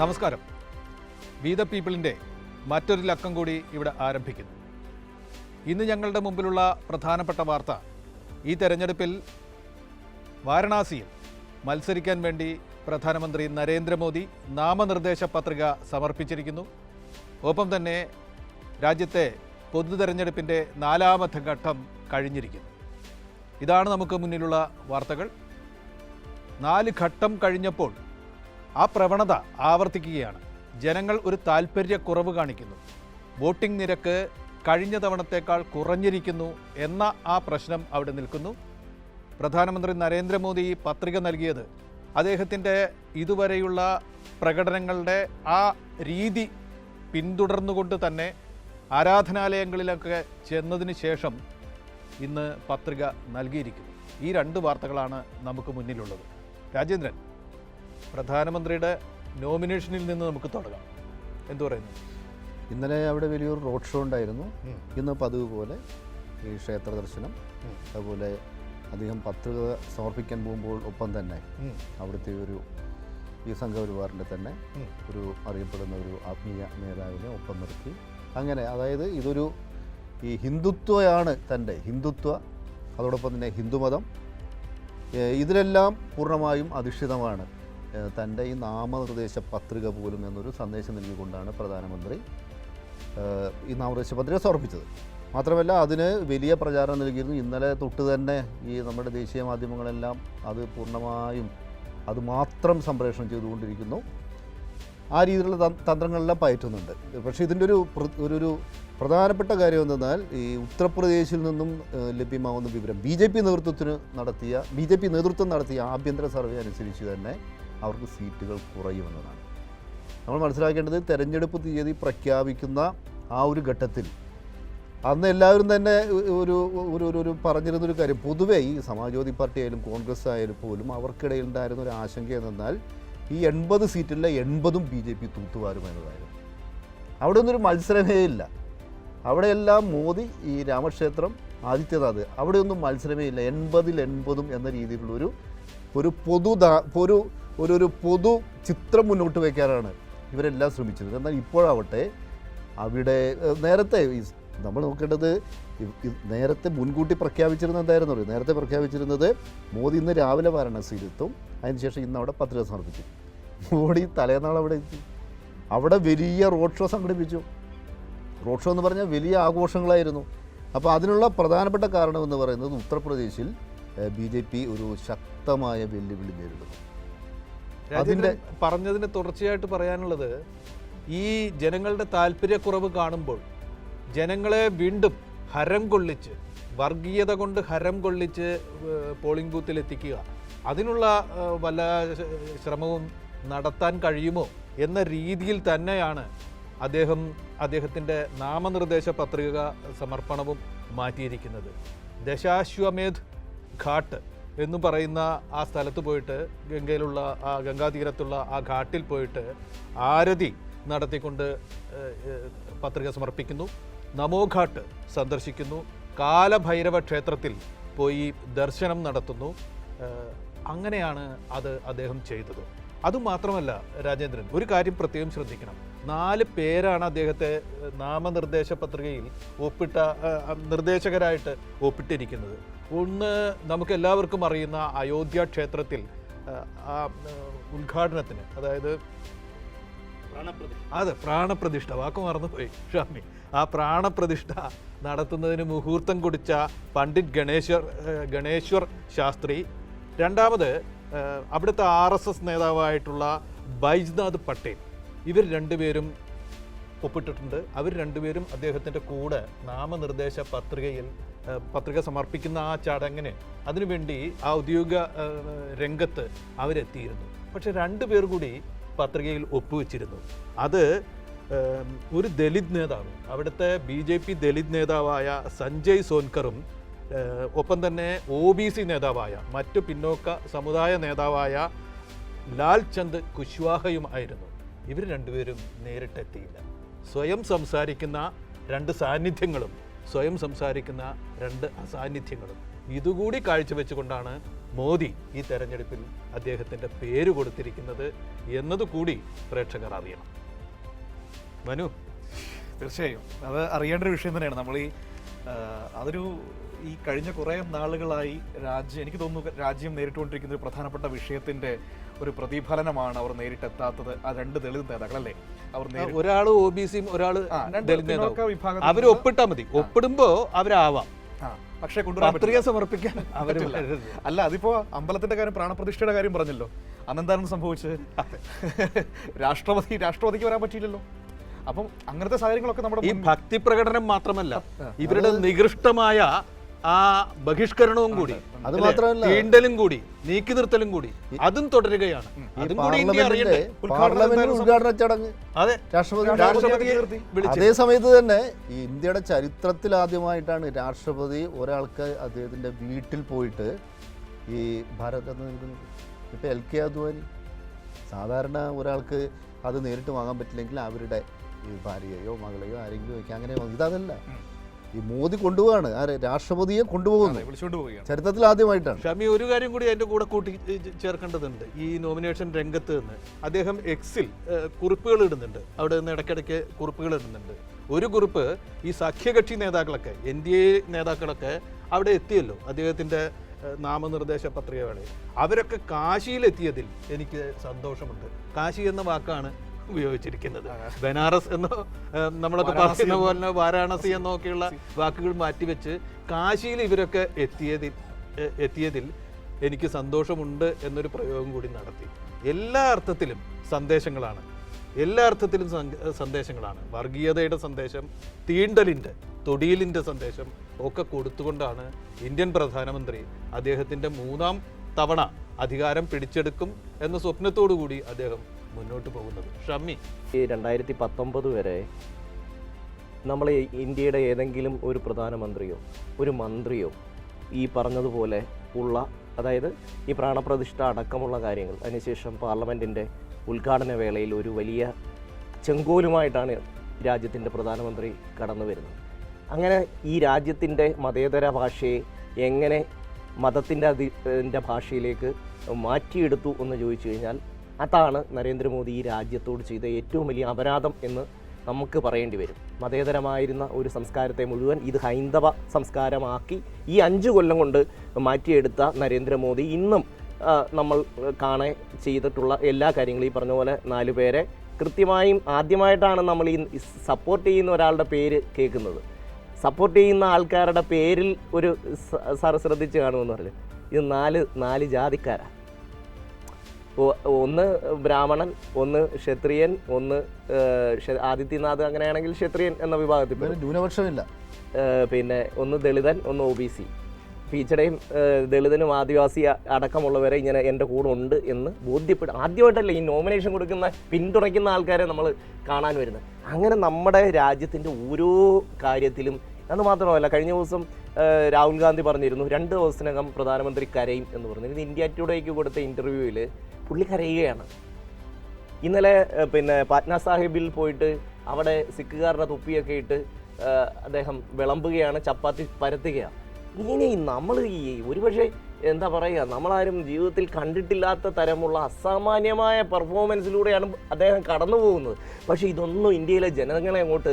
നമസ്കാരം. We the പീപ്പിളിന്റെ മറ്റൊരു ലക്കം കൂടി ഇവിടെ ആരംഭിക്കുന്നു. ഇന്ന് ഞങ്ങളുടെ മുമ്പിലുള്ള പ്രധാനപ്പെട്ട വാർത്ത ഈ തെരഞ്ഞെടുപ്പിൽ വാരണാസിയിൽ മത്സരിക്കാൻ വേണ്ടി പ്രധാനമന്ത്രി നരേന്ദ്രമോദി നാമനിർദ്ദേശ പത്രിക സമർപ്പിച്ചിരിക്കുന്നു. ഒപ്പം തന്നെ രാജ്യത്തെ പൊതു തെരഞ്ഞെടുപ്പിന്റെ നാലാമത്തെ ഘട്ടം കഴിഞ്ഞിരിക്കുന്നു. ഇതാണ് നമുക്ക് മുന്നിലുള്ള വാർത്തകൾ. നാല് ഘട്ടം കഴിഞ്ഞപ്പോൾ ആ പ്രവണത ആവർത്തിക്കുകയാണ്. ജനങ്ങൾ ഒരു താൽപ്പര്യക്കുറവ് കാണിക്കുന്നു. വോട്ടിംഗ് നിരക്ക് കഴിഞ്ഞ തവണത്തേക്കാൾ കുറഞ്ഞിരിക്കുന്നു എന്ന ആ പ്രശ്നം അവിടെ നിൽക്കുന്നു. പ്രധാനമന്ത്രി നരേന്ദ്രമോദി പത്രിക നൽകിയത് അദ്ദേഹത്തിന്റെ ഇതുവരെയുള്ള പ്രകടനങ്ങളുടെ ആ രീതി പിന്തുടർന്നുകൊണ്ട് തന്നെ ആരാധനാലയങ്ങളിലൊക്കെ ചെന്നതിന് ശേഷം ഇന്ന് പത്രിക നൽകിയിരിക്കുന്നു. ഈ രണ്ട് വാർത്തകളാണ് നമുക്ക് മുന്നിലുള്ളത്. രാജേന്ദ്രൻ. പ്രധാനമന്ത്രിയുടെ നോമിനേഷനിൽ നിന്ന് നമുക്ക് തുടങ്ങാം. എന്തു പറയുന്നു? ഇന്നലെ അവിടെ വലിയൊരു റോഡ് ഷോ ഉണ്ടായിരുന്നു. ഇന്ന് പതിവ് പോലെ ഈ ക്ഷേത്ര ദർശനം അതുപോലെ അധികം പത്രിക സമർപ്പിക്കാൻ പോകുമ്പോൾ ഒപ്പം തന്നെ അവിടുത്തെ ഒരു ഈ സംഘപരിവാറിന്റെ തന്നെ ഒരു അറിയപ്പെടുന്ന ഒരു ആത്മീയ നേതാവിനെ ഒപ്പം നിർത്തി. അങ്ങനെ അതായത് ഇതൊരു ഈ ഹിന്ദുത്വയാണ് തന്റെ ഹിന്ദുത്വ അതോടൊപ്പം തന്നെ ഹിന്ദുമതം. ഇതിലെല്ലാം പൂർണമായും അധിഷ്ഠിതമാണ്. തന്റെ ഈ നാമനിർദ്ദേശ പത്രിക പോലും എന്നൊരു സന്ദേശം നൽകിക്കൊണ്ടാണ് പ്രധാനമന്ത്രി ഈ നാമനിർദ്ദേശ പത്രിക സമർപ്പിച്ചത്. മാത്രമല്ല അതിന് വലിയ പ്രചാരണം നൽകിയിരുന്നു. ഇന്നലെ തൊട്ട് തന്നെ ഈ നമ്മുടെ ദേശീയ മാധ്യമങ്ങളെല്ലാം അത് പൂർണമായും അത് മാത്രം സംപ്രേഷണം ചെയ്തുകൊണ്ടിരിക്കുന്നു. ആ രീതിയിലുള്ള തന്ത്രങ്ങളെല്ലാം പയറ്റുന്നുണ്ട്. പക്ഷേ ഇതിന്റെ ഒരു ഒരു ഒരു പ്രധാനപ്പെട്ട കാര്യം എന്തെന്നാൽ ഈ ഉത്തർപ്രദേശിൽ നിന്നും ലഭ്യമാകുന്ന വിവരം ബി ജെ പി നേതൃത്വത്തിന് നടത്തിയ ബി ജെ പി നേതൃത്വം നടത്തിയ ആഭ്യന്തര സർവേ അനുസരിച്ച് തന്നെ അവർക്ക് സീറ്റുകൾ കുറയുമെന്നതാണ്. നമ്മൾ മനസ്സിലാക്കേണ്ടത് തെരഞ്ഞെടുപ്പ് തീയതി പ്രഖ്യാപിക്കുന്ന ആ ഒരു ഘട്ടത്തിൽ അന്ന് എല്ലാവരും തന്നെ ഒരു ഒരു ഒരു ഒരു പറഞ്ഞിരുന്നൊരു കാര്യം. പൊതുവേ ഈ സമാജ്വാദി പാർട്ടി ആയാലും കോൺഗ്രസ് ആയാലും പോലും അവർക്കിടയിൽ ഉണ്ടായിരുന്ന ഒരു ആശങ്ക എന്നാൽ ഈ എൺപത് സീറ്റിലെ എൺപതും ബി ജെ പി തൂത്തുവാരും എന്നതായിരുന്നു. അവിടെ ഒന്നൊരു മത്സരമേ ഇല്ല. അവിടെയെല്ലാം മോദി ഈ രാമക്ഷേത്രം ആദിത്യനാഥ് അവിടെയൊന്നും മത്സരമേ ഇല്ല. എൺപതിൽ എൺപതും എന്ന രീതിയിലുള്ളൊരു ഒരു പൊതു ഒരു ഒരു ഒരു പൊതു ചിത്രം മുന്നോട്ട് വയ്ക്കാനാണ് ഇവരെല്ലാം ശ്രമിച്ചത് എന്നാൽ ഇപ്പോഴാവട്ടെ അവിടെ നേരത്തെ നമ്മൾ നോക്കേണ്ടത് നേരത്തെ മുൻകൂട്ടി പ്രഖ്യാപിച്ചിരുന്നത് എന്തായിരുന്നു അറിയോ? നേരത്തെ പ്രഖ്യാപിച്ചിരുന്നത് മോദി ഇന്ന് രാവിലെ വാരണാസിയിലെത്തും അതിനുശേഷം ഇന്ന് അവിടെ പത്രിക സമർപ്പിച്ചു മോഡി തലേനാൾ അവിടെ എത്തി. അവിടെ വലിയ റോഡ് ഷോ സംഘടിപ്പിച്ചു. റോഡ് ഷോ എന്ന് പറഞ്ഞാൽ വലിയ ആഘോഷങ്ങളായിരുന്നു. അപ്പോൾ അതിനുള്ള പ്രധാനപ്പെട്ട കാരണം എന്ന് പറയുന്നത് ഉത്തർപ്രദേശിൽ ബി ജെ പി ഒരു ശക്തമായ വെല്ലുവിളി നേരിടുന്നു. രാജേന്ദ്രൻ പറഞ്ഞതിന് തുടർച്ചയായിട്ട് പറയാനുള്ളത് ഈ ജനങ്ങളുടെ താല്പര്യക്കുറവ് കാണുമ്പോൾ ജനങ്ങളെ വീണ്ടും ഹരം കൊള്ളിച്ച് വർഗീയത കൊണ്ട് ഹരം കൊള്ളിച്ച് പോളിംഗ് ബൂത്തിൽ എത്തിക്കുക. അതിനുള്ള വല്ല ശ്രമവും നടത്താൻ കഴിയുമോ എന്ന രീതിയിൽ തന്നെയാണ് അദ്ദേഹം അദ്ദേഹത്തിന്റെ നാമനിർദ്ദേശ പത്രിക സമർപ്പണവും മാറ്റിയിരിക്കുന്നത്. ദശാശ്വമേധ് ഘാട്ട്. എന്ന് പറയുന്ന ആ സ്ഥലത്ത് പോയിട്ട് ഗംഗയിലുള്ള ആ ഗംഗാതീരത്തുള്ള ആ ഘാട്ടിൽ പോയിട്ട് ആരതി നടത്തിക്കൊണ്ട് പത്രിക സമർപ്പിക്കുന്നു. നമോഘാട്ട് സന്ദർശിക്കുന്നു. കാലഭൈരവ ക്ഷേത്രത്തിൽ പോയി ദർശനം നടത്തുന്നു. അങ്ങനെയാണ് അത് അദ്ദേഹം ചെയ്തത്. അതുമാത്രമല്ല രാജേന്ദ്രൻ ഒരു കാര്യം പ്രത്യേകം ശ്രദ്ധിക്കണം. നാല് പേരാണ് അദ്ദേഹത്തെ നാമനിർദ്ദേശ പത്രികയിൽ ഒപ്പിട്ട നിർദ്ദേശകരായിട്ട് ഒപ്പിട്ടിരിക്കുന്നത്. ഒന്ന് നമുക്ക് എല്ലാവർക്കും അറിയുന്ന അയോധ്യ ക്ഷേത്രത്തിൽ ഉദ്ഘാടനത്തിന് അതായത് അതെ പ്രാണപ്രതിഷ്ഠ വാക്ക് മറന്നുപോയി ഷാമി ആ പ്രാണപ്രതിഷ്ഠ നടത്തുന്നതിന് മുഹൂർത്തം കുടിച്ച പണ്ഡിറ്റ് ഗണേശ്വർ ഗണേശ്വർ ശാസ്ത്രി. രണ്ടാമത് അവിടുത്തെ ആർ എസ് എസ് നേതാവായിട്ടുള്ള ബൈജ്നാഥ് പട്ടേൽ. ഇവർ രണ്ടുപേരും ഒപ്പിട്ടിട്ടുണ്ട്. അവർ രണ്ടുപേരും അദ്ദേഹത്തിന്റെ കൂടെ നാമനിർദ്ദേശ പത്രികയിൽ പത്രിക സമർപ്പിക്കുന്ന ആ ചടങ്ങിന് അതിനുവേണ്ടി ആ ഔദ്യോഗിക രംഗത്ത് അവരെത്തിയിരുന്നു. പക്ഷെ രണ്ടുപേർ കൂടി പത്രികയിൽ ഒപ്പുവെച്ചിരുന്നു. അത് ഒരു ദലിത് നേതാവ് അവിടുത്തെ ബി ജെ പി ദലിത് നേതാവായ സഞ്ജയ് സോൻകറും ഒപ്പം തന്നെ ഒ ബി സി നേതാവായ മറ്റു പിന്നോക്ക സമുദായ നേതാവായ ലാൽ ചന്ദ് കുശ്വാഹയും ആയിരുന്നു. ഇവർ രണ്ടുപേരും നേരിട്ടെത്തിയില്ല. സ്വയം സംസാരിക്കുന്ന രണ്ട് സാന്നിധ്യങ്ങളും സ്വയം സംസാരിക്കുന്ന രണ്ട് അസാന്നിധ്യങ്ങളും. ഇതുകൂടി കാഴ്ചവെച്ചുകൊണ്ടാണ് മോദി ഈ തെരഞ്ഞെടുപ്പിൽ അദ്ദേഹത്തിന്റെ പേര് കൊടുത്തിരിക്കുന്നത് എന്നതുകൂടി പ്രേക്ഷകർ അറിയണം. മനു? തീർച്ചയായും. അത് അറിയേണ്ട ഒരു വിഷയം തന്നെയാണ്. നമ്മൾ ഈ അതൊരു ഈ കഴിഞ്ഞ കുറേ നാളുകളായി രാജ്യം എനിക്ക് തോന്നുന്നു രാജ്യം നേരിട്ടുകൊണ്ടിരിക്കുന്ന ഒരു പ്രധാനപ്പെട്ട വിഷയത്തിന്റെ ഒരു പ്രതിഫലനമാണ് അവർ നേരിട്ടെത്താത്തത്. ആ രണ്ട് ദളിത് നേതാക്കൾ അല്ലേ അവർ ഒരാൾ ഒ ബി സിയും ഒരാൾ ദളിത് അവർ ഒപ്പിട്ടാൽ മതി. ഒപ്പിടുമ്പോ അവരാവാം. പക്ഷേ കൊണ്ടുവരാൻ പത്രിക സമർപ്പിക്കാൻ അവരില്ല അല്ല അതിപ്പോ അമ്പലത്തിന്റെ കാര്യം പ്രാണപ്രതിഷ്ഠയുടെ കാര്യം പറഞ്ഞല്ലോ. അന്നെന്താണ് സംഭവിച്ചത്? രാഷ്ട്രപതി രാഷ്ട്രപതിക്ക് വരാൻ പറ്റിയില്ലല്ലോ. അപ്പം അങ്ങനത്തെ സാഹചര്യങ്ങളൊക്കെ നമ്മുടെ ഈ ഭക്തി പ്രകടനം മാത്രമല്ല ഇവരുടെ നികൃഷ്ടമായ ആ ബഹിഷ്കരണവും കൂടി അത്? മാത്രമല്ല തീണ്ടലും കൂടി നീക്കി നിർത്തലും കൂടി അതും തുടരുകയാണ്. അതും കൂടി ഇന്ത്യ അറിയണ്ടേ ഉദ്ഘാടന ചടങ്ങ്. അതെ. രാഷ്ട്രപതി അതേ സമയത്ത് തന്നെ ഈ ഇന്ത്യയുടെ ചരിത്രത്തിൽ ആദ്യമായിട്ടാണ് രാഷ്ട്രപതി ഒരാൾക്ക് അദ്ദേഹത്തിന്റെ വീട്ടിൽ പോയിട്ട് ഈ ഭാരതരത്ന നൽകുന്നത് ഇപ്പൊ എൽ കെ അദ്വാനി സാധാരണ ഒരാൾക്ക് അത് നേരിട്ട് വാങ്ങാൻ പറ്റില്ലെങ്കിൽ അവരുടെ ഈ ഭാര്യയോ മകളെയോ ആരെങ്കിലും വയ്ക്കുക അങ്ങനെ ഇതല്ല. ഇതതല്ല ഈ മോദി കൊണ്ടുപോവാണ്. ആര് രാഷ്ട്രപതിയെ കൊണ്ടുപോകുന്നു. അതെ, വിളിച്ചുകൊണ്ട് പോവുകയാണ് ചരിത്രത്തിൽ ആദ്യമായിട്ടാണ്. ഷമി ഒരു കാര്യം കൂടി അതിന്റെ കൂടെ കൂട്ടി ചേർക്കേണ്ടതുണ്ട്. ഈ നോമിനേഷൻ രംഗത്ത് നിന്ന്. അദ്ദേഹം എക്സിൽ കുറിപ്പുകൾ ഇടുന്നുണ്ട്. അവിടെ നിന്ന് ഇടയ്ക്കിടയ്ക്ക് കുറിപ്പുകൾ ഇടുന്നുണ്ട്. ഒരു കുറിപ്പ് ഈ സഖ്യകക്ഷി നേതാക്കളൊക്കെ എൻ ഡി എ നേതാക്കളൊക്കെ അവിടെ എത്തിയല്ലോ. അദ്ദേഹത്തിന്റെ നാമനിർദ്ദേശ നാമനിർദ്ദേശ വേളയിൽ അവരൊക്കെ കാശിയിലെത്തിയതിൽ എനിക്ക് സന്തോഷമുണ്ട്. കാശി എന്ന വാക്കാണ് ഉപയോഗിച്ചിരിക്കുന്നത്. ബനാറസ് എന്നോ നമ്മളൊക്കെ പറയുന്ന പോലെ വാരാണസി എന്നൊക്കെയുള്ള വാക്കുകൾ മാറ്റിവെച്ച് കാശിയിൽ ഇവരൊക്കെ എത്തിയതിൽ എത്തിയതിൽ എനിക്ക് സന്തോഷമുണ്ട് എന്നൊരു പ്രയോഗം കൂടി നടത്തി. എല്ലാ അർത്ഥത്തിലും സന്ദേശങ്ങളാണ്. എല്ലാ അർത്ഥത്തിലും സന്ദേശങ്ങളാണ്. വർഗീയതയുടെ സന്ദേശം തീണ്ടലിന്റെ തൊടിയിലിന്റെ സന്ദേശം ഒക്കെ കൊടുത്തുകൊണ്ടാണ് ഇന്ത്യൻ പ്രധാനമന്ത്രി അദ്ദേഹത്തിന്റെ മൂന്നാം തവണ അധികാരം പിടിച്ചെടുക്കും എന്ന സ്വപ്നത്തോടു കൂടി അദ്ദേഹം മുന്നോട്ട് പോകുന്നത്. ഷമ്മി. ഈ രണ്ടായിരത്തി പത്തൊമ്പത് വരെ നമ്മൾ ഇന്ത്യയുടെ ഏതെങ്കിലും ഒരു പ്രധാനമന്ത്രിയോ ഒരു മന്ത്രിയോ ഈ പറഞ്ഞതുപോലെ ഉള്ള അതായത് ഈ പ്രാണപ്രതിഷ്ഠ അടക്കമുള്ള കാര്യങ്ങൾ അതിനുശേഷം പാർലമെന്റിന്റെ ഉദ്ഘാടന വേളയിൽ ഒരു വലിയ ചെങ്കോലുമായിട്ടാണ് രാജ്യത്തിന്റെ പ്രധാനമന്ത്രി കടന്നു വരുന്നത്. അങ്ങനെ ഈ രാജ്യത്തിന്റെ മതേതര ഭാഷയെ എങ്ങനെ മതത്തിന്റെ അതി ഭാഷയിലേക്ക് മാറ്റിയെടുത്തു എന്ന് ചോദിച്ചു കഴിഞ്ഞാൽ അതാണ് നരേന്ദ്രമോദി ഈ രാജ്യത്തോട് ചെയ്ത ഏറ്റവും വലിയ അപരാധം എന്ന് നമുക്ക് പറയേണ്ടി വരും. മതേതരമായിരുന്ന ഒരു സംസ്കാരത്തെ മുഴുവൻ ഇത് ഹൈന്ദവ സംസ്കാരമാക്കി ഈ അഞ്ച് കൊല്ലം കൊണ്ട് മാറ്റിയെടുത്ത നരേന്ദ്രമോദി ഇന്നും നമ്മൾ കാണെ ചെയ്തിട്ടുള്ള എല്ലാ കാര്യങ്ങളും ഈ പറഞ്ഞ പോലെ നാല് പേരെ കൃത്യമായും ആദ്യമായിട്ടാണ് നമ്മൾ ഈ സപ്പോർട്ട് ചെയ്യുന്ന ഒരാളുടെ പേര് കേൾക്കുന്നത്. സപ്പോർട്ട് ചെയ്യുന്ന ആൾക്കാരുടെ പേരിൽ ഒരു സാറ് ശ്രദ്ധിച്ച് കാണുമെന്ന് പറഞ്ഞു. ഇത് നാല് നാല് ജാതിക്കാരാണ് ഒന്ന് ബ്രാഹ്മണൻ ഒന്ന് ക്ഷത്രിയൻ ഒന്ന് ആദിത്യനാഥ് അങ്ങനെയാണെങ്കിൽ ക്ഷത്രിയൻ എന്ന വിഭാഗത്തിൽ. ന്യൂനപക്ഷമില്ല. പിന്നെ ഒന്ന് ദളിതൻ ഒന്ന് ഒ ബി സി. ഫീച്ചടയും ദളിതനും ആദിവാസി അടക്കമുള്ളവരെ ഇങ്ങനെ എന്റെ കൂടെ ഉണ്ട് എന്ന് ബോധ്യപ്പെടും ആദ്യമായിട്ടല്ലേ ഈ നോമിനേഷൻ കൊടുക്കുന്ന പിന്തുണയ്ക്കുന്ന ആൾക്കാരെ നമ്മൾ കാണാൻ വരുന്നത്. അങ്ങനെ നമ്മുടെ രാജ്യത്തിന്റെ ഓരോ കാര്യത്തിലും അത് മാത്രമല്ല കഴിഞ്ഞ ദിവസം രാഹുൽ ഗാന്ധി പറഞ്ഞിരുന്നു രണ്ട് ദിവസത്തിനകം പ്രധാനമന്ത്രി കരയും എന്ന് പറഞ്ഞിരുന്നു ഇത് ഇന്ത്യ ടുഡേക്ക് കൊടുത്ത ഇന്റർവ്യൂവിൽ പുള്ളി കരയുകയാണ് ഇന്നലെ പിന്നെ പാറ്റ്ന സാഹിബിൽ പോയിട്ട് അവിടെ സിഖുകാരുടെ തൊപ്പിയൊക്കെ ഇട്ട് അദ്ദേഹം വിളമ്പുകയാണ് ചപ്പാത്തി പരത്തുകയാണ്. ഇങ്ങനെ നമ്മൾ ഈ ഒരുപക്ഷെ എന്താ പറയുക നമ്മളാരും ജീവിതത്തിൽ കണ്ടിട്ടില്ലാത്ത തരമുള്ള അസാമാന്യമായ പെർഫോമൻസിലൂടെയാണ് അദ്ദേഹം കടന്നു പോകുന്നത് പക്ഷേ ഇതൊന്നും ഇന്ത്യയിലെ ജനങ്ങളെ അങ്ങോട്ട്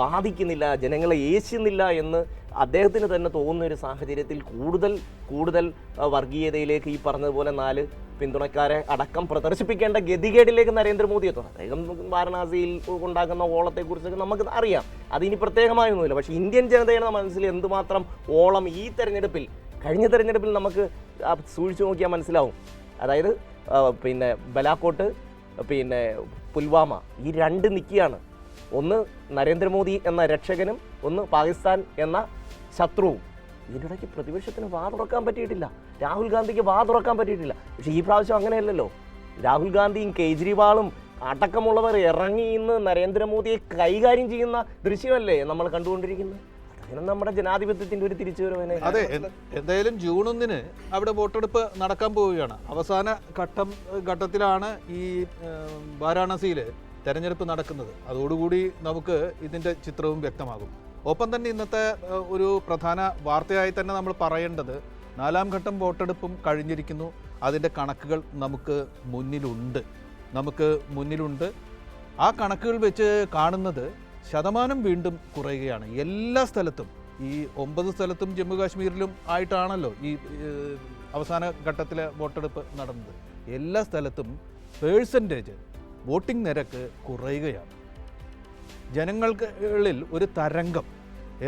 ബാധിക്കുന്നില്ല ജനങ്ങളെ ഏശുന്നില്ല എന്ന് അദ്ദേഹത്തിന് തന്നെ തോന്നുന്ന ഒരു സാഹചര്യത്തിൽ കൂടുതൽ കൂടുതൽ വർഗീയതയിലേക്ക് ഈ പറഞ്ഞതുപോലെ നാല് പിന്തുണക്കാരെ അടക്കം പ്രദർശിപ്പിക്കേണ്ട ഗതികേടിലേക്ക് നരേന്ദ്രമോദി എത്തും. അദ്ദേഹം വാരണാസിയിൽ ഉണ്ടാക്കുന്ന ഓളത്തെക്കുറിച്ചൊക്കെ നമുക്ക് അറിയാം. അതിനി പ്രത്യേകമായൊന്നുമില്ല. പക്ഷേ ഇന്ത്യൻ ജനതയുടെ മനസ്സിൽ എന്തുമാത്രം ഓളം ഈ തെരഞ്ഞെടുപ്പിൽ കഴിഞ്ഞ തെരഞ്ഞെടുപ്പിൽ നമുക്ക് സൂക്ഷിച്ചു നോക്കിയാൽ മനസ്സിലാവും. അതായത് പിന്നെ ബലാക്കോട്ട് പിന്നെ പുൽവാമ ഈ രണ്ട് നിൽക്കുകയാണ് ഒന്ന് നരേന്ദ്രമോദി എന്ന രക്ഷകനും ഒന്ന് പാകിസ്ഥാൻ എന്ന ശത്രുവും. ഇതിനിടയ്ക്ക് പ്രതിപക്ഷത്തിന് വാ തുറക്കാൻ പറ്റിയിട്ടില്ല. രാഹുൽ ഗാന്ധിക്ക് വാ തുറക്കാൻ പറ്റിയിട്ടില്ല. പക്ഷേ ഈ പ്രാവശ്യം അങ്ങനെയല്ലല്ലോ. രാഹുൽ ഗാന്ധിയും കേജ്രിവാളും അടക്കമുള്ളവർ ഇറങ്ങി ഇന്ന് നരേന്ദ്രമോദിയെ കൈകാര്യം ചെയ്യുന്ന ദൃശ്യമല്ലേ നമ്മൾ കണ്ടുകൊണ്ടിരിക്കുന്നത്? നമ്മുടെ ജനാധിപത്യത്തിന്റെ ഒരു അതെ എന്തായാലും ജൂൺ ഒന്നിന് അവിടെ വോട്ടെടുപ്പ് നടക്കാൻ പോവുകയാണ്. അവസാന ഘട്ടം ഘട്ടത്തിലാണ് ഈ വാരാണസിയിൽ തെരഞ്ഞെടുപ്പ് നടക്കുന്നത്. അതോടുകൂടി നമുക്ക് ഇതിന്റെ ചിത്രവും വ്യക്തമാകും. ഒപ്പം തന്നെ ഇന്നത്തെ ഒരു പ്രധാന വാർത്തയായി തന്നെ നമ്മൾ പറയേണ്ടത് നാലാം ഘട്ടം വോട്ടെടുപ്പും കഴിഞ്ഞിരിക്കുന്നു. അതിന്റെ കണക്കുകൾ നമുക്ക് മുന്നിലുണ്ട്. നമുക്ക് മുന്നിലുണ്ട്. ആ കണക്കുകൾ വെച്ച് കാണുന്നത് ശതമാനം വീണ്ടും കുറയുകയാണ്. എല്ലാ സ്ഥലത്തും ഈ ഒമ്പത് സ്ഥലത്തും ജമ്മു കാശ്മീരിലും ആയിട്ടാണല്ലോ ഈ അവസാന ഘട്ടത്തിലെ വോട്ടെടുപ്പ് നടന്നത്. എല്ലാ സ്ഥലത്തും പേഴ്സന്റേജ് വോട്ടിംഗ് നിരക്ക് കുറയുകയാണ്. ജനങ്ങൾക്കുള്ളിൽ ഒരു തരംഗം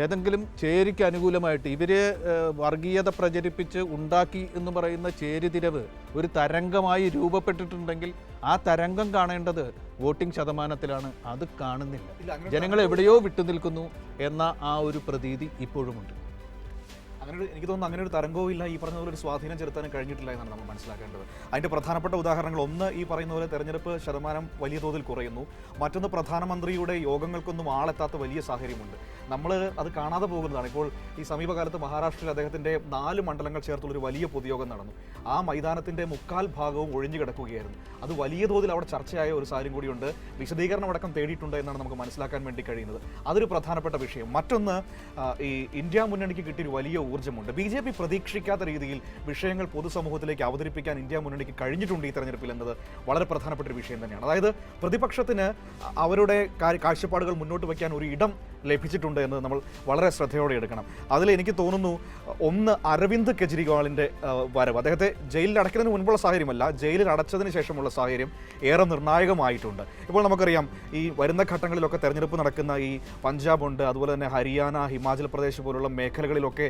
ഏതെങ്കിലും ചേരിക്ക് അനുകൂലമായിട്ട് ഇവരെ വർഗീയത പ്രചരിപ്പിച്ച് ഉണ്ടാക്കി എന്ന് പറയുന്ന ചേരിതിരവ് ഒരു തരംഗമായി രൂപപ്പെട്ടിട്ടുണ്ടെങ്കിൽ ആ തരംഗം കാണേണ്ടത് വോട്ടിംഗ് ശതമാനത്തിലാണ്. അത് കാണുന്നില്ല. ജനങ്ങൾ എവിടെയോ വിട്ടുനിൽക്കുന്നു എന്ന ആ ഒരു പ്രതീതി ഇപ്പോഴുമുണ്ട്. അങ്ങനെ ഒരു എനിക്ക് തോന്നുന്നു അങ്ങനെ ഒരു തരംഗവും ഇല്ല ഈ പറഞ്ഞ പോലെ ഒരു സ്വാധീനം ചെലുത്താൻ കഴിഞ്ഞിട്ടില്ല എന്നാണ് നമ്മൾ മനസ്സിലാക്കേണ്ടത്. അതിന്റെ പ്രധാനപ്പെട്ട ഉദാഹരണങ്ങൾ ഒന്ന് ഈ പറയുന്ന പോലെ തെരഞ്ഞെടുപ്പ് ശതമാനം വലിയ തോതിൽ കുറയുന്നു. മറ്റൊന്ന് പ്രധാനമന്ത്രിയുടെ യോഗങ്ങൾക്കൊന്നും ആളെത്താത്ത വലിയ സാഹചര്യമുണ്ട്. നമ്മൾ അത് കാണാതെ പോകുന്നതാണ്. ഇപ്പോൾ ഈ സമീപകാലത്ത് മഹാരാഷ്ട്രയിൽ അദ്ദേഹത്തിന്റെ നാല് മണ്ഡലങ്ങൾ ചേർത്തുള്ളൊരു വലിയ പൊതുയോഗം നടന്നു. ആ മൈതാനത്തിന്റെ മുക്കാൽ ഭാഗവും ഒഴിഞ്ഞു കിടക്കുകയായിരുന്നു. അത് വലിയ തോതിൽ അവിടെ ചർച്ചയായ ഒരു സാഹചര്യം കൂടിയുണ്ട്. വിശദീകരണം അടക്കം തേടിയിട്ടുണ്ട് എന്നാണ് നമുക്ക് മനസ്സിലാക്കാൻ വേണ്ടി കഴിയുന്നത്. അതൊരു പ്രധാനപ്പെട്ട വിഷയം. മറ്റൊന്ന് ഈ ഇന്ത്യ മുന്നണിക്ക് കിട്ടിയൊരു വലിയ ഊർജമുണ്ട്. ബി ജെ പി പ്രതീക്ഷിക്കാത്ത രീതിയിൽ വിഷയങ്ങൾ പൊതുസമൂഹത്തിലേക്ക് അവതരിപ്പിക്കാൻ ഇന്ത്യ മുന്നണിക്ക് കഴിഞ്ഞിട്ടുണ്ട് ഈ തെരഞ്ഞെടുപ്പിൽ എന്നത് വളരെ പ്രധാനപ്പെട്ട ഒരു വിഷയം തന്നെയാണ്. അതായത് പ്രതിപക്ഷത്തിന് അവരുടെ കാഴ്ചപ്പാടുകൾ മുന്നോട്ട് വയ്ക്കാൻ ഒരു ഇടം ലഭിച്ചിട്ടുണ്ട് എന്ന് നമ്മൾ വളരെ ശ്രദ്ധയോടെ എടുക്കണം. അതിൽ എനിക്ക് തോന്നുന്നു ഒന്ന് അരവിന്ദ് കെജ്രിവാളിന്റെ വരവ്. അദ്ദേഹത്തെ ജയിലിൽ അടയ്ക്കുന്നതിന് മുൻപുള്ള സാഹചര്യമല്ല ജയിലിൽ അടച്ചതിന് ശേഷമുള്ള സാഹചര്യം ഏറെ നിർണായകമായിട്ടുണ്ട്. ഇപ്പോൾ നമുക്കറിയാം ഈ വരുന്ന ഘട്ടങ്ങളിലൊക്കെ തെരഞ്ഞെടുപ്പ് നടക്കുന്ന ഈ പഞ്ചാബ് ഉണ്ട് അതുപോലെ തന്നെ ഹരിയാന ഹിമാചൽ പ്രദേശ് പോലുള്ള മേഖലകളിലൊക്കെ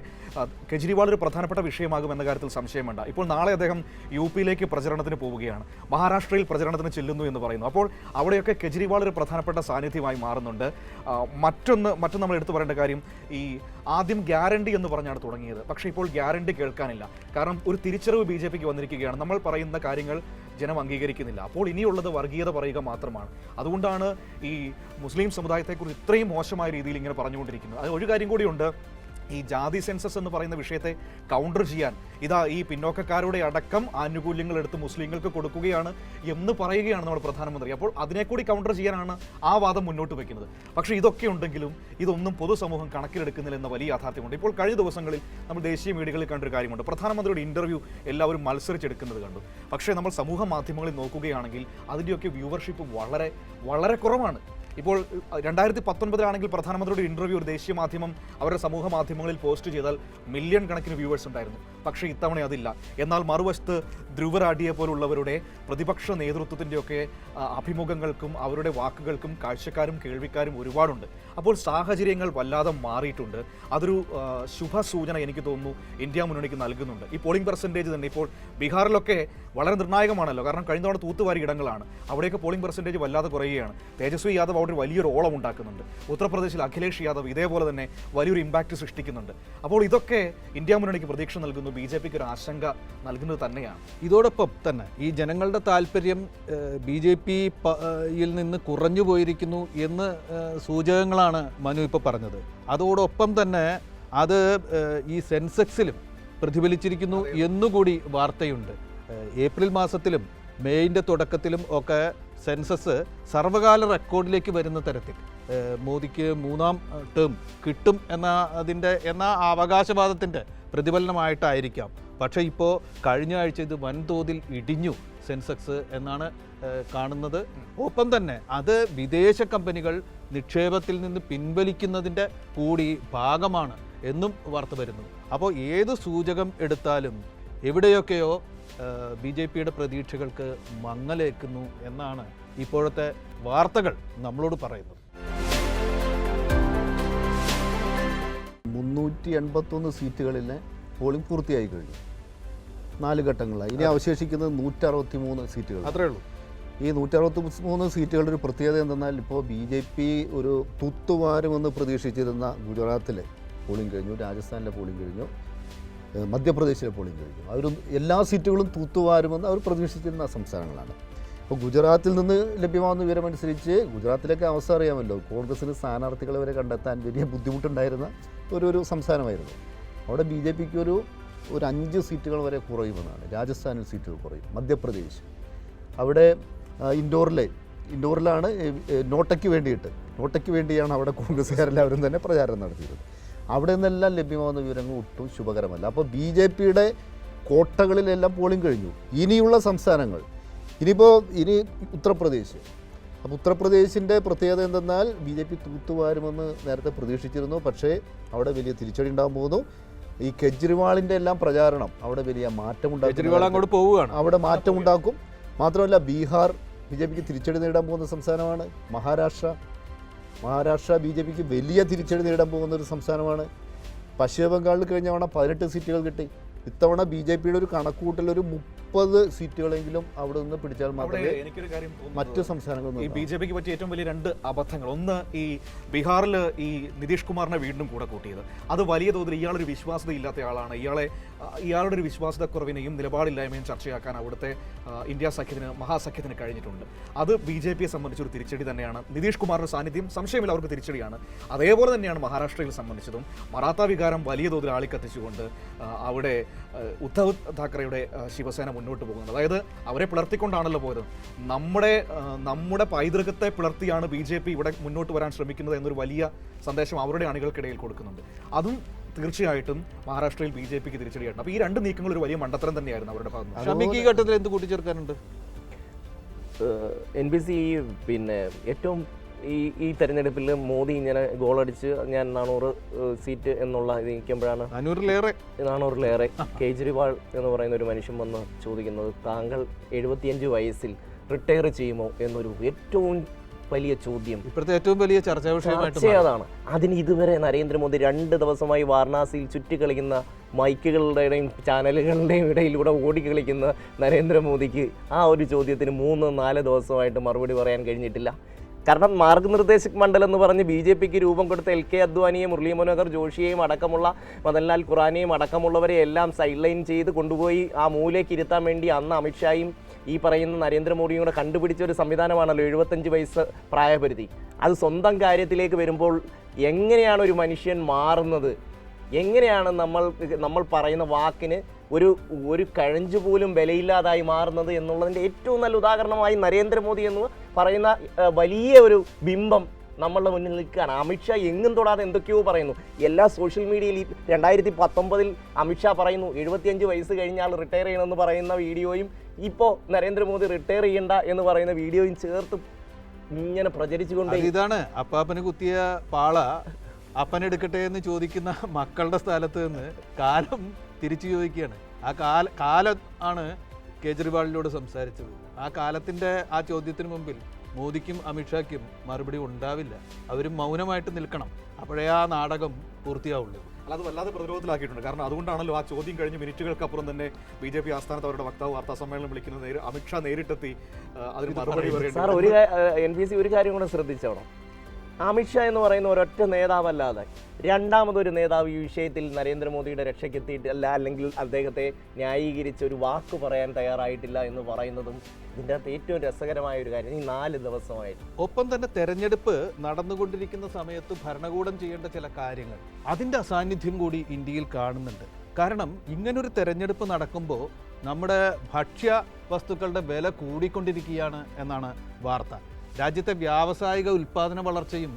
കെജ്രിവാൾ ഒരു പ്രധാനപ്പെട്ട വിഷയമാകും എന്ന കാര്യത്തിൽ സംശയം വേണ്ട. ഇപ്പോൾ നാളെ അദ്ദേഹം യു പിയിലേക്ക് പ്രചരണത്തിന് പോവുകയാണ്. മഹാരാഷ്ട്രയിൽ പ്രചരണത്തിന് ചെല്ലുന്നു എന്ന് പറയുന്നു. അപ്പോൾ അവിടെയൊക്കെ കെജ്രിവാൾ ഒരു പ്രധാനപ്പെട്ട സാന്നിധ്യമായി മാറുന്നുണ്ട്. മറ്റൊന്ന് മറ്റൊന്ന് നമ്മൾ എടുത്തു പറയേണ്ട കാര്യം ഈ ആദ്യം ഗ്യാരണ്ടി എന്ന് പറഞ്ഞാണ് തുടങ്ങിയത്. പക്ഷേ ഇപ്പോൾ ഗ്യാരണ്ടി കേൾക്കാനില്ല. കാരണം ഒരു തിരിച്ചറിവ് ബി ജെ പിക്ക് വന്നിരിക്കുകയാണ്. നമ്മൾ പറയുന്ന കാര്യങ്ങൾ ജനം അംഗീകരിക്കുന്നില്ല. അപ്പോൾ ഇനിയുള്ളത് വർഗീയത പറയുക മാത്രമാണ്. അതുകൊണ്ടാണ് ഈ മുസ്ലിം സമുദായത്തെക്കുറിച്ച് ഇത്രയും മോശമായ രീതിയിൽ ഇങ്ങനെ പറഞ്ഞുകൊണ്ടിരിക്കുന്നത്. അത് ഒരു കാര്യം കൂടിയുണ്ട്. ഈ ജാതി സെൻസസ് എന്ന് പറയുന്ന വിഷയത്തെ കൗണ്ടർ ചെയ്യാൻ. ഇതാ ഈ പിന്നോക്കക്കാരുടെ അടക്കം ആനുകൂല്യങ്ങൾ എടുത്ത് മുസ്ലിങ്ങൾക്ക് കൊടുക്കുകയാണ് എന്ന് പറയുകയാണ് നമ്മുടെ പ്രധാനമന്ത്രി. അപ്പോൾ അതിനെ കൂടി കൗണ്ടർ ചെയ്യാനാണ് ആ വാദം മുന്നോട്ട് വെക്കുന്നത്. പക്ഷേ ഇതൊക്കെ ഉണ്ടെങ്കിലും ഇതൊന്നും പൊതുസമൂഹം കണക്കിലെടുക്കുന്നില്ല എന്ന വലിയ യാഥാർത്ഥ്യമുണ്ട്. ഇപ്പോൾ കഴിഞ്ഞ ദിവസങ്ങളിൽ നമ്മൾ ദേശീയ മീഡിയകളിൽ കണ്ടൊരു കാര്യമുണ്ട്. പ്രധാനമന്ത്രിയുടെ ഇന്റർവ്യൂ എല്ലാവരും മത്സരിച്ചെടുക്കുന്നത് കണ്ടു. പക്ഷേ നമ്മൾ സമൂഹ മാധ്യമങ്ങളിൽ നോക്കുകയാണെങ്കിൽ അതിന്റെയൊക്കെ വ്യൂവർഷിപ്പ് വളരെ വളരെ കുറവാണ്. ഇപ്പോൾ രണ്ടായിരത്തി പത്തൊൻപതിലാണെങ്കിൽ പ്രധാനമന്ത്രിയുടെ ഇന്റർവ്യൂ ഒരു ദേശീയ മാധ്യമം അവരുടെ സമൂഹ മാധ്യമങ്ങളിൽ പോസ്റ്റ് ചെയ്താൽ മില്യൺ കണക്കിന് വ്യൂവേഴ്സ് ഉണ്ടായിരുന്നു. പക്ഷേ ഇത്തവണ അതില്ല. എന്നാൽ മറുവശത്ത് ധ്രുവരാഡിയെ പോലുള്ളവരുടെ പ്രതിപക്ഷ നേതൃത്വത്തിന്റെയൊക്കെ അഭിമുഖങ്ങൾക്കും അവരുടെ വാക്കുകൾക്കും കാഴ്ചക്കാരും കേൾവിക്കാരും ഒരുപാടുണ്ട്. അപ്പോൾ സാഹചര്യങ്ങൾ വല്ലാതെ മാറിയിട്ടുണ്ട്. അതൊരു ശുഭ ശുഭസൂചന എനിക്ക് തോന്നുന്നു ഇന്ത്യ മുന്നണിക്ക് നൽകുന്നുണ്ട്. ഈ പോളിംഗ് പെർസെന്റേജ് തന്നെ ഇപ്പോൾ ബീഹാറിലൊക്കെ വളരെ നിർണായകമാണല്ലോ. കാരണം കഴിഞ്ഞ തവണ തൂത്തുവാരി ഇടങ്ങളാണ്. അവിടെയൊക്കെ പോളിംഗ് പെർസെന്റേജ് വല്ലാതെ കുറയുകയാണ്. തേജസ്വി യാദവ് ഒരു വലിയൊരു ഓളം ഉണ്ടാക്കുന്നുണ്ട്. ഉത്തർപ്രദേശിൽ അഖിലേഷ് യാദവ് ഇതേപോലെ തന്നെ വലിയൊരു ഇമ്പാക്റ്റ് സൃഷ്ടിക്കുന്നുണ്ട്. അപ്പോൾ ഇതൊക്കെ ഇന്ത്യ മുന്നണിക്ക് പ്രതീക്ഷ നൽകുന്നു. ബി ജെ പിക്ക് ഒരു ആശങ്ക നൽകുന്നത് തന്നെയാണ്. ഇതോടൊപ്പം തന്നെ ഈ ജനങ്ങളുടെ താല്പര്യം ബി ജെ പിയിൽ നിന്ന് കുറഞ്ഞു പോയിരിക്കുന്നു എന്ന് സൂചകങ്ങളാണ് മനു ഇപ്പോൾ പറഞ്ഞത്. അതോടൊപ്പം തന്നെ അത് ഈ സെൻസെക്സിലും പ്രതിഫലിച്ചിരിക്കുന്നു എന്നുകൂടി വാർത്തയുണ്ട്. ഏപ്രിൽ മാസത്തിലും മെയ്ന്റെ തുടക്കത്തിലും ഒക്കെ സെൻസസ് സർവകാല റെക്കോർഡിലേക്ക് വരുന്ന തരത്തിൽ. മോദിക്ക് മൂന്നാം ടേം കിട്ടും എന്ന അതിന്റെ എന്ന അവകാശവാദത്തിന്റെ പ്രതിഫലനമായിട്ടായിരിക്കാം. പക്ഷേ ഇപ്പോൾ കഴിഞ്ഞ ആഴ്ച ഇത് വൻതോതിൽ ഇടിഞ്ഞു സെൻസെക്സ് എന്നാണ് കാണുന്നത്. ഒപ്പം തന്നെ അത് വിദേശ കമ്പനികൾ നിക്ഷേപത്തിൽ നിന്ന് പിൻവലിക്കുന്നതിന്റെ കൂടി ഭാഗമാണ് എന്നും വാർത്ത വരുന്നു. അപ്പോൾ ഏത് സൂചകം എടുത്താലും എവിടെയൊക്കെയോ ബി ജെ പിയുടെ പ്രതീക്ഷകൾക്ക് മങ്ങലേക്കുന്നു എന്നാണ് ഇപ്പോഴത്തെ വാർത്തകൾ നമ്മളോട് പറയുന്നത്. മുന്നൂറ്റി എൺപത്തൊന്ന് സീറ്റുകളിലെ പോളിംഗ് പൂർത്തിയായി കഴിഞ്ഞു. നാല് ഘട്ടങ്ങളായി. ഇനി അവശേഷിക്കുന്നത് നൂറ്ററുപത്തി മൂന്ന് സീറ്റുകൾ. അത്രേ ഉള്ളൂ. ഈ നൂറ്ററുപത്തി മൂന്ന് സീറ്റുകളുടെ ഒരു പ്രത്യേകത എന്തെന്നാൽ ഇപ്പോൾ ബി ജെ പി ഒരു തുത്തുവാരുമെന്ന് പ്രതീക്ഷിച്ചിരുന്ന ഗുജറാത്തിലെ പോളിംഗ് കഴിഞ്ഞു രാജസ്ഥാനിലെ പോളിംഗ് കഴിഞ്ഞു. മധ്യപ്രദേശിലെ പോളിംഗ് കഴിഞ്ഞു അവർ എല്ലാ സീറ്റുകളും തൂത്തുവാരുമെന്ന് അവർ പ്രതീക്ഷിച്ചിരുന്ന സംസ്ഥാനങ്ങളാണ്. ഇപ്പോൾ ഗുജറാത്തിൽ നിന്ന് ലഭ്യമാകുന്ന വിവരമനുസരിച്ച് ഗുജറാത്തിലൊക്കെ അവസ്ഥ അറിയാമല്ലോ. കോൺഗ്രസിന് സ്ഥാനാർത്ഥികളെ വരെ കണ്ടെത്താൻ വലിയ ബുദ്ധിമുട്ടുണ്ടായിരുന്ന ഒരു ഒരു സംസ്ഥാനമായിരുന്നു. അവിടെ ബി ജെ പിക്ക് ഒരു ഒരു അഞ്ച് സീറ്റുകൾ വരെ കുറയുമെന്നാണ്. രാജസ്ഥാനിൽ സീറ്റുകൾ കുറയും. മധ്യപ്രദേശ്. അവിടെ ഇൻഡോറിലെ ഇൻഡോറിലാണ് നോട്ടയ്ക്ക് വേണ്ടിയിട്ട് നോട്ടയ്ക്ക് വേണ്ടിയാണ് അവിടെ കോൺഗ്രസ്സുകാരെല്ലാവരും തന്നെ പ്രചാരണം നടത്തിയത് അവിടെ നിന്നെല്ലാം ലഭ്യമാകുന്ന വിവരങ്ങൾ ഒട്ടും ശുഭകരമല്ല. അപ്പോൾ ബി ജെ പിയുടെ കോട്ടകളിലെല്ലാം പോളിംഗ് കഴിഞ്ഞു. ഇനിയുള്ള സംസ്ഥാനങ്ങൾ. ഇനിയിപ്പോൾ ഇനി ഉത്തർപ്രദേശ്. അപ്പോൾ ഉത്തർപ്രദേശിന്റെ പ്രത്യേകത എന്തെന്നാൽ ബി ജെ പി തൂത്തുവാരുമെന്ന് നേരത്തെ പ്രതീക്ഷിച്ചിരുന്നു. പക്ഷേ അവിടെ വലിയ തിരിച്ചടി ഉണ്ടാകാൻ പോകുന്നു. ഈ കെജ്രിവാളിന്റെ എല്ലാം പ്രചാരണം അവിടെ വലിയ മാറ്റം മാറ്റമുണ്ടാക്കും കെജ്രിവാൾ അങ്ങോട്ട് പോവുകയാണ്. അവിടെ മാറ്റമുണ്ടാക്കും. മാത്രമല്ല ബീഹാർ ബി ജെ പിക്ക് തിരിച്ചടി നേടാൻ പോകുന്ന സംസ്ഥാനമാണ് മഹാരാഷ്ട്ര. മഹാരാഷ്ട്ര ബി ജെ പിക്ക് വലിയ തിരിച്ചടി നേടാൻ പോകുന്ന ഒരു സംസ്ഥാനമാണ്. പശ്ചിമ ബംഗാളിൽ കഴിഞ്ഞ തവണ പതിനെട്ട് സീറ്റുകൾ കിട്ടി. ഇത്തവണ ബി ജെ പിയുടെ ഒരു കണക്കുകൂട്ടൽ ഒരു മുപ്പത് സീറ്റുകളെങ്കിലും അവിടെ നിന്ന് പിടിച്ചാൽ മാത്രമേ എനിക്കൊരു കാര്യം മറ്റു സംസ്ഥാനങ്ങളിൽ ഈ ബി ജെ പിക്ക് പറ്റിയ ഏറ്റവും വലിയ രണ്ട് അബദ്ധങ്ങൾ. ഒന്ന് ഈ ബീഹാറിൽ ഈ നിതീഷ് കുമാറിനെ വീണ്ടും കൂടെ കൂട്ടിയത്. അത് വലിയ തോതിൽ ഇയാളൊരു വിശ്വാസത ഇല്ലാത്ത ആളാണ്. ഇയാളെ ഇയാളുടെ ഒരു വിശ്വാസതക്കുറവിനെയും നിലപാടില്ലായ്മയും ചർച്ചയാക്കാൻ അവിടുത്തെ ഇന്ത്യ സഖ്യത്തിന് മഹാസഖ്യത്തിന് കഴിഞ്ഞിട്ടുണ്ട്. അത് ബി ജെ പിയെ സംബന്ധിച്ചൊരു തിരിച്ചടി തന്നെയാണ്. നിതീഷ് കുമാറിന്റെ സാന്നിധ്യം സംശയമില്ല അവർക്ക് തിരിച്ചടിയാണ്. അതേപോലെ തന്നെയാണ് മഹാരാഷ്ട്രയിൽ സംബന്ധിച്ചതും. മറാത്ത വികാരം വലിയ തോതിൽ ആളിക്കത്തിച്ചുകൊണ്ട് അവിടെ ഉദ്ധവ് താക്കറെയുടെ ശിവസേന മുന്നോട്ട് പോകുന്നത്. അതായത് അവരെ പിളർത്തിക്കൊണ്ടാണല്ലോ പോയത്. നമ്മുടെ നമ്മുടെ പൈതൃകത്തെ പിളർത്തിയാണ് ബി ജെ പി ഇവിടെ മുന്നോട്ട് വരാൻ ശ്രമിക്കുന്നത് എന്നൊരു വലിയ സന്ദേശം അവരുടെ അണികൾക്കിടയിൽ കൊടുക്കുന്നുണ്ട്. അതും തീർച്ചയായിട്ടും മഹാരാഷ്ട്രയിൽ ബി ജെ പിക്ക് തിരിച്ചടിയായിട്ടുണ്ട് അപ്പോൾ ഈ രണ്ട് നീക്കങ്ങൾ ഒരു വലിയ മണ്ടത്തരം തന്നെയായിരുന്നു അവരുടെ ഭാഗത്ത്. ഈ ഘട്ടത്തിൽ എന്ത് കൂട്ടിച്ചേർക്കാനുണ്ട്? എൻ ബി സി പിന്നെ ഏറ്റവും ഈ ഈ തെരഞ്ഞെടുപ്പിൽ മോദി ഇങ്ങനെ ഗോളടിച്ച് ഞാൻ നാനൂറ് സീറ്റ് എന്നുള്ള ഇത് നിൽക്കുമ്പോഴാണ് നാനൂറിലേറെ. നാനൂറിലേറെ കേജ്രിവാൾ എന്ന് പറയുന്ന ഒരു മനുഷ്യൻ വന്ന് ചോദിക്കുന്നത് താങ്കൾ എഴുപത്തിയഞ്ച് വയസ്സിൽ റിട്ടയർ ചെയ്യുമോ എന്നൊരു ഏറ്റവും വലിയ ചോദ്യം. ഇപ്പോഴത്തെ ഏറ്റവും വലിയ ചർച്ചാ വിഷയമായിട്ട് അതാണ്. അതിന് ഇതുവരെ നരേന്ദ്രമോദി രണ്ട് ദിവസമായി വാരണാസിയിൽ ചുറ്റിക്കളിക്കുന്ന മൈക്കുകളുടെയും ചാനലുകളുടെയും ഇടയിലൂടെ ഓടിക്കളിക്കുന്ന നരേന്ദ്രമോദിക്ക് ആ ഒരു ചോദ്യത്തിന് മൂന്ന് നാല് ദിവസമായിട്ട് മറുപടി പറയാൻ കഴിഞ്ഞിട്ടില്ല. കാരണം മാർഗനിർദ്ദേശക് മണ്ഡലം എന്ന് പറഞ്ഞ് ബി ജെ പിക്ക് രൂപം കൊടുത്ത എൽ കെ അദ്വാനിയെ മുരളി മനോഹർ ജോഷിയെയും അടക്കമുള്ള മദൻലാൽ ഖുറാനെയും അടക്കമുള്ളവരെ എല്ലാം സൈഡ് ലൈൻ ചെയ്ത് കൊണ്ടുപോയി ആ മൂലയ്ക്ക് ഇരുത്താൻ വേണ്ടി അന്ന് അമിത്ഷായും ഈ പറയുന്ന നരേന്ദ്രമോദിയും കൂടെ കണ്ടുപിടിച്ച ഒരു സംവിധാനമാണല്ലോ എഴുപത്തഞ്ച് വയസ്സ് പ്രായപരിധി. അത് സ്വന്തം കാര്യത്തിലേക്ക് വരുമ്പോൾ എങ്ങനെയാണ് ഒരു മനുഷ്യൻ മാറുന്നത്? എങ്ങനെയാണ് നമ്മൾ നമ്മൾ പറയുന്ന വാക്കിന് ഒരു ഒരു കഴഞ്ചു പോലും വിലയില്ലാതായി മാറുന്നത് എന്നുള്ളതിന്റെ ഏറ്റവും നല്ല ഉദാഹരണമായി നരേന്ദ്രമോദി എന്ന് പറയുന്ന വലിയ ഒരു ബിംബം നമ്മളുടെ മുന്നിൽ നിൽക്കുകയാണ്. അമിത്ഷാ എങ്ങും തൊടാതെ എന്തൊക്കെയോ പറയുന്നു. എല്ലാ സോഷ്യൽ മീഡിയയിൽ രണ്ടായിരത്തി പത്തൊമ്പതിൽ അമിത്ഷാ പറയുന്നു എഴുപത്തിയഞ്ച് വയസ്സ് കഴിഞ്ഞാൽ റിട്ടയർ ചെയ്യണമെന്ന് പറയുന്ന വീഡിയോയും ഇപ്പോൾ നരേന്ദ്രമോദി റിട്ടയർ ചെയ്യണ്ട എന്ന് പറയുന്ന വീഡിയോയും ചേർത്ത് ഇങ്ങനെ പ്രചരിച്ചുകൊണ്ട് ഇതാണ്. അപ്പാപ്പന് കുത്തിയ പാള അപ്പനെടുക്കട്ടെ എന്ന് ചോദിക്കുന്ന മക്കളുടെ സ്ഥലത്ത് നിന്ന് കാലം തിരിച്ചു ചോദിക്കുകയാണ്. ആ കാല കാലം ആണ് കേജ്രിവാളിനോട് സംസാരിച്ചത്. ആ കാലത്തിന്റെ ആ ചോദ്യത്തിന് മുമ്പിൽ മോദിക്കും അമിത്ഷായ്ക്കും മറുപടി ഉണ്ടാവില്ല. അവർ മൗനമായിട്ട് നിൽക്കണം. അപ്പോഴേ ആ നാടകം പൂർത്തിയാവുള്ളൂ. അല്ലാതെ അത് വല്ലാതെ പ്രതിരോധത്തിലാക്കിയിട്ടുണ്ട്. കാരണം അതുകൊണ്ടാണല്ലോ ആ ചോദ്യം കഴിഞ്ഞ് മിനിറ്റുകൾക്കപ്പുറം തന്നെ ബി ജെ പി ആസ്ഥാനത്ത് അവരുടെ വക്താവ് വാർത്താ സമ്മേളനം വിളിക്കുന്നത് നേരെ അമിത്ഷാ നേരിട്ടെത്തി അതിന് മറുപടി പറയുന്നത് സാർ ഒരു എൻ ബി സി ഒരു കാര്യം കൂടെ ശ്രദ്ധിച്ചോണം. അമിത്ഷാ എന്ന് പറയുന്ന ഒരൊറ്റ നേതാവല്ലാതെ രണ്ടാമതൊരു നേതാവ് ഈ വിഷയത്തിൽ നരേന്ദ്രമോദിയുടെ രക്ഷയ്ക്കെത്തിയിട്ടില്ല അല്ലെങ്കിൽ അദ്ദേഹത്തെ ന്യായീകരിച്ച് ഒരു വാക്ക് പറയാൻ തയ്യാറായിട്ടില്ല എന്ന് പറയുന്നതും ഇതിന്റെ അകത്ത് ഏറ്റവും രസകരമായ ഒരു കാര്യം ഈ നാല് ദിവസമായിട്ട്. ഒപ്പം തന്നെ തെരഞ്ഞെടുപ്പ് നടന്നുകൊണ്ടിരിക്കുന്ന സമയത്ത് ഭരണകൂടം ചെയ്യേണ്ട ചില കാര്യങ്ങൾ അതിന്റെ അസാന്നിധ്യം കൂടി ഇന്ത്യയിൽ കാണുന്നുണ്ട്. കാരണം ഇങ്ങനൊരു തെരഞ്ഞെടുപ്പ് നടക്കുമ്പോൾ നമ്മുടെ ഭക്ഷ്യ വസ്തുക്കളുടെ വില കൂടിക്കൊണ്ടിരിക്കുകയാണ് എന്നാണ് വാർത്ത. രാജ്യത്തെ വ്യാവസായിക ഉൽപ്പാദന വളർച്ചയും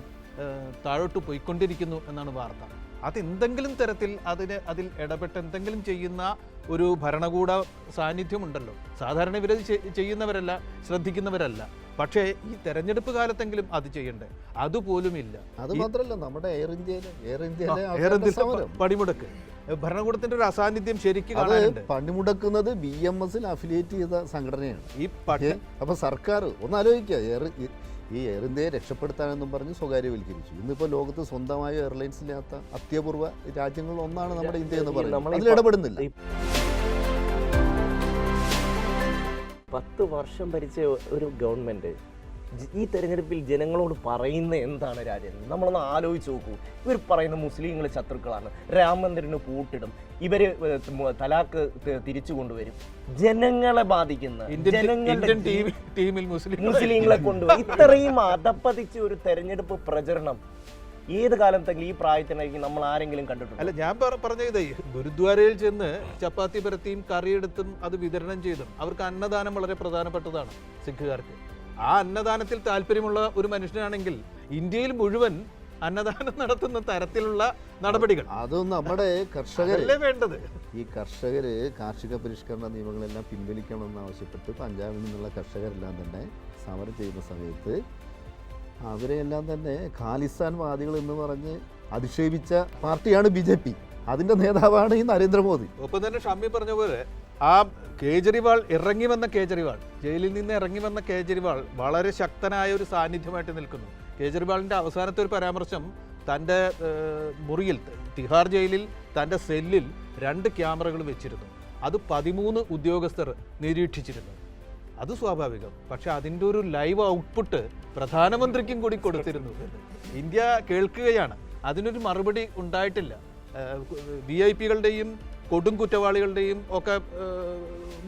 താഴോട്ട് പോയിക്കൊണ്ടിരിക്കുന്നു എന്നാണ് വാർത്ത. അതെന്തെങ്കിലും തരത്തിൽ അതിന് അതിൽ ഇടപെട്ട് എന്തെങ്കിലും ചെയ്യുന്ന ഒരു ഭരണകൂട സാന്നിധ്യമുണ്ടല്ലോ. സാധാരണ ഇവരത് ചെയ്യുന്നവരല്ല ശ്രദ്ധിക്കുന്നവരല്ല. പക്ഷേ ഈ തെരഞ്ഞെടുപ്പ് കാലത്തെങ്കിലും അത് ചെയ്യണ്ടേ? അതുപോലും ഇല്ല അത് മാത്രമല്ല നമ്മുടെ എയർ ഇന്ത്യയിലെ എയർ ഇന്ത്യയിലെ എയർ ഭരണകൂടത്തിന്റെ ഒരു അസാന്നിധ്യം ശരിക്കും അത് കാണാനുണ്ട്. പണിമുടക്കുന്നത് ബി എം എസിൽ അഫിലിയേറ്റ് ചെയ്ത സംഘടനയാണ്. ഈ പക്ഷേ അപ്പോൾ സർക്കാർ ഒന്ന് ആലോചിക്കുക എയർ ഈ- എയർ ഇന്ത്യയെ രക്ഷപ്പെടുത്താനെന്നും പറഞ്ഞ് സ്വകാര്യവൽക്കരിച്ചു. ഇന്നിപ്പോൾ ലോകത്ത് സ്വന്തമായ എയർലൈൻസ് ഇല്ലാത്ത അത്യപൂർവ രാജ്യങ്ങളിൽ ഒന്നാണ് നമ്മുടെ ഇന്ത്യ എന്ന് പറയുന്നത്. അതിൽ ഇടപെടുന്നില്ല. പത്ത് വർഷം ഭരിച്ച ഒരു ഗവൺമെന്റ് ഈ തെരഞ്ഞെടുപ്പിൽ ജനങ്ങളോട് പറയുന്ന എന്താണ് രാജ്യം? നമ്മളൊന്ന് ആലോചിച്ച് നോക്കൂ. ഇവർ പറയുന്ന മുസ്ലിങ്ങൾ ശത്രുക്കളാണ്. രാം മന്ദിറിന് പൂട്ടിടും മ- തലാക്ക് തിരിച്ചു കൊണ്ടുവരും. ജനങ്ങളെ ബാധിക്കുന്ന ജനങ്ങളുടെ ടീമിൽ മുസ്ലിം മുസ്ലിങ്ങളെ കൊണ്ടുവരും. ഇത്രയും അതപ്പതിച്ച ഒരു തെരഞ്ഞെടുപ്പ് പ്രചരണം ഏത് കാലത്തെങ്കിലും ഈ പ്രായത്തിനായിരിക്കും നമ്മൾ ആരെങ്കിലും കണ്ടിട്ടുണ്ട്? അല്ല ഞാൻ പറഞ്ഞ പറഞ്ഞത് ഗുരുദ്വാരയിൽ ചെന്ന് ചപ്പാത്തി പരത്തിയും കറിയെടുത്തും അത് വിതരണം ചെയ്തും അവർക്ക് അന്നദാനം വളരെ പ്രധാനപ്പെട്ടതാണ് സിഖുകാർക്ക്. ആ അന്നദാനത്തിൽ താല്പര്യമുള്ള ഒരു മനുഷ്യനാണെങ്കിൽ ഇന്ത്യയിൽ മുഴുവൻ അന്നദാനം നടത്തുന്ന തരത്തിലുള്ള നടപടികൾ. അത് നമ്മുടെ കർഷകർ അതല്ലേ വേണ്ടത്? ഈ കർഷകര് കാർഷിക പരിഷ്കരണ നിയമങ്ങളെല്ലാം പിൻവലിക്കണമെന്ന് ആവശ്യപ്പെട്ട് പഞ്ചാബിൽ നിന്നുള്ള കർഷകരെല്ലാം തന്നെ സമരം ചെയ്യുന്ന സമയത്ത് അവരെയെല്ലാം തന്നെ ഖാലിസ്ഥാൻ വാദികൾ എന്ന് പറഞ്ഞ് അധിക്ഷേപിച്ച പാർട്ടിയാണ് ബി ജെ പി. അതിന്റെ നേതാവാണ് ഈ നരേന്ദ്രമോദി. ഒപ്പം തന്നെ ഷമ്മി പറഞ്ഞ പോലെ ആ കേജ്രിവാൾ ഇറങ്ങി വന്ന കേജ്രിവാൾ ജയിലിൽ നിന്ന് ഇറങ്ങി വന്ന കേജ്രിവാൾ വളരെ ശക്തനായ ഒരു സാന്നിധ്യമായിട്ട് നിൽക്കുന്നു. കേജ്രിവാളിന്റെ അവസാനത്തെ ഒരു പരാമർശം തന്റെ മുറിയിൽ തിഹാർ ജയിലിൽ തന്റെ സെല്ലിൽ രണ്ട് ക്യാമറകൾ വെച്ചിരുന്നു. അത് പതിമൂന്ന് ഉദ്യോഗസ്ഥർ നിരീക്ഷിച്ചിരുന്നു. അത് സ്വാഭാവികം. പക്ഷേ അതിന്റെ ഒരു ലൈവ് ഔട്ട്പുട്ട് പ്രധാനമന്ത്രിക്കും കൂടി കൊടുത്തിരുന്നു. ഇന്ത്യ കേൾക്കുകയാണ്. അതിനൊരു മറുപടി ഉണ്ടായിട്ടില്ല. വി ഐ പികളുടെയും കൊടും കുറ്റവാളികളുടെയും ഒക്കെ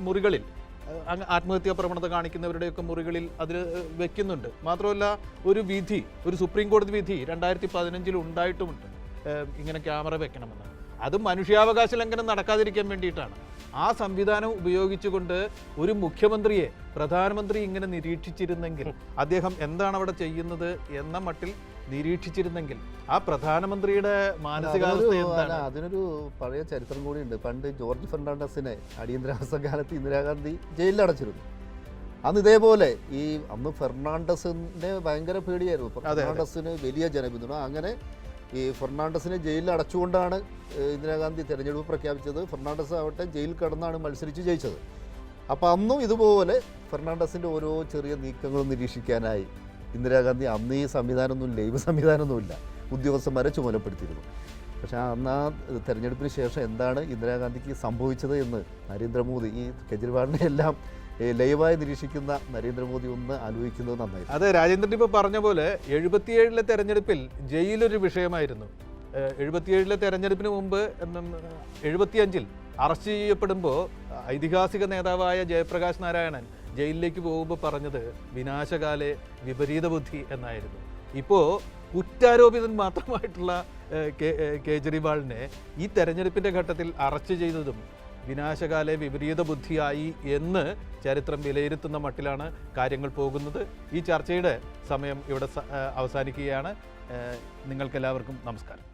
മുറികളിൽ ആത്മഹത്യാ പ്രവണത കാണിക്കുന്നവരുടെയൊക്കെ മുറികളിൽ അതിൽ വെക്കുന്നുണ്ട്. മാത്രമല്ല ഒരു വിധി ഒരു സുപ്രീം കോടതി വിധി രണ്ടായിരത്തി പതിനഞ്ചിൽ ഉണ്ടായിട്ടുമുണ്ട്. ഇങ്ങനെ ക്യാമറ വെക്കണമെന്ന്. അത് മനുഷ്യാവകാശ ലംഘനം നടക്കാതിരിക്കാൻ വേണ്ടിയിട്ടാണ്. ആ സംവിധാനം ഉപയോഗിച്ചുകൊണ്ട് ഒരു മുഖ്യമന്ത്രിയെ പ്രധാനമന്ത്രി ഇങ്ങനെ നിരീക്ഷിച്ചിരുന്നെങ്കിൽ അദ്ദേഹം എന്താണ് അവിടെ ചെയ്യുന്നത് എന്ന മട്ടിൽ നിരീക്ഷിച്ചിരുന്നെങ്കിൽ ആ പ്രധാനമന്ത്രിയുടെ മാനസികാവസ്ഥ എന്താണ്? അതിനൊരു പഴയ ചരിത്രം കൂടിയുണ്ട്. പണ്ട് ജോർജ് ഫെർണാണ്ടസിനെ അടിയന്തരാവസ്ഥ കാലത്ത് ഇന്ദിരാഗാന്ധി ജയിലിൽ അടച്ചിരുന്നു അന്ന് ഇതേപോലെ ഈ അന്ന് ഫെർണാണ്ടസിന്റെ ഭയങ്കര പേടിയായിരുന്നു. ഫെർണാണ്ടസിന് വലിയ ജനപിന്തുണ. അങ്ങനെ ഈ ഫെർണാണ്ടസിനെ ജയിലിൽ അടച്ചുകൊണ്ടാണ് ഇന്ദിരാഗാന്ധി തെരഞ്ഞെടുപ്പ് പ്രഖ്യാപിച്ചത്. ഫെർണാണ്ടസ് ആവട്ടെ ജയിലിൽ കടന്നാണ് മത്സരിച്ച് ജയിച്ചത്. അപ്പോൾ അന്നും ഇതുപോലെ ഫെർണാണ്ടസിന്റെ ഓരോ ചെറിയ നീക്കങ്ങളും നിരീക്ഷിക്കാനായി ഇന്ദിരാഗാന്ധി അന്ന് ഈ സംവിധാനമൊന്നും ലൈവ് സംവിധാനമൊന്നുമില്ല. ഉദ്യോഗസ്ഥന്മാരെ ചുമതലപ്പെടുത്തിയിരുന്നു. പക്ഷേ അന്ന് ആ തെരഞ്ഞെടുപ്പിന് ശേഷം എന്താണ് ഇന്ദിരാഗാന്ധിക്ക് സംഭവിച്ചത് എന്ന് നരേന്ദ്രമോദി ഈ കെജ്രിവാളിനെ എല്ലാം ലൈവായി നിരീക്ഷിക്കുന്ന നരേന്ദ്രമോദി ഒന്ന് ആലോചിക്കുന്നത് നന്നായി. അതെ രാജേന്ദ്രൻ ഇപ്പോൾ പറഞ്ഞ പോലെ എഴുപത്തിയേഴിലെ തെരഞ്ഞെടുപ്പിൽ ജയിലൊരു വിഷയമായിരുന്നു. എഴുപത്തിയേഴിലെ തെരഞ്ഞെടുപ്പിന് മുമ്പ് എഴുപത്തിയഞ്ചിൽ അറസ്റ്റ് ചെയ്യപ്പെടുമ്പോൾ ഐതിഹാസിക നേതാവായ ജയപ്രകാശ് നാരായണൻ ജയിലിലേക്ക് പോകുമ്പോൾ പറഞ്ഞത് വിനാശകാലെ വിപരീത ബുദ്ധി എന്നായിരുന്നു. ഇപ്പോൾ കുറ്റാരോപിതൻ മാത്രമായിട്ടുള്ള കേജ്രിവാളിനെ ഈ തെരഞ്ഞെടുപ്പിന്റെ ഘട്ടത്തിൽ അറസ്റ്റ് ചെയ്തതും വിനാശകാലെ വിപരീത ബുദ്ധിയായി എന്ന് ചരിത്രം വിലയിരുത്തുന്ന മട്ടിലാണ് കാര്യങ്ങൾ പോകുന്നത്. ഈ ചർച്ചയുടെ സമയം ഇവിടെ അവസാനിക്കുകയാണ്. നിങ്ങൾക്കെല്ലാവർക്കും നമസ്കാരം.